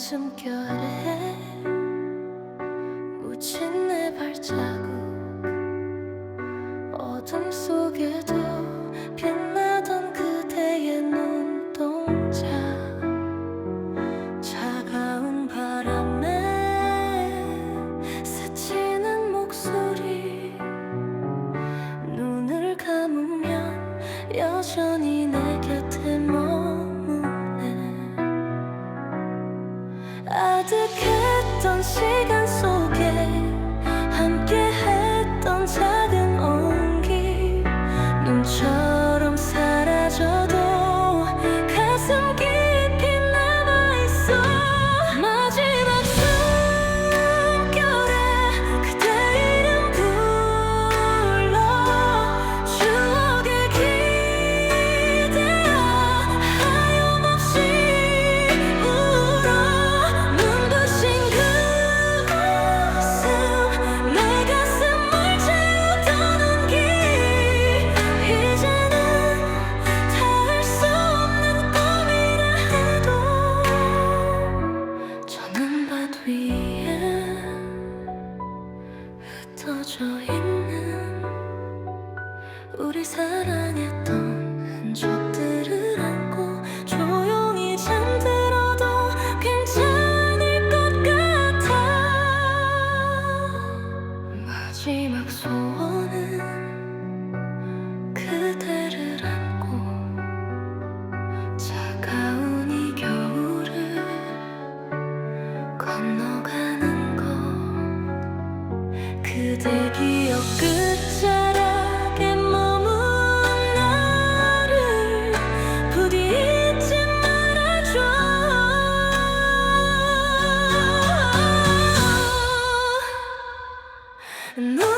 숨결에 묻힌 내 발자국. 가득했던 시간 속에 멈춰져 있는 우리 사랑했던 No.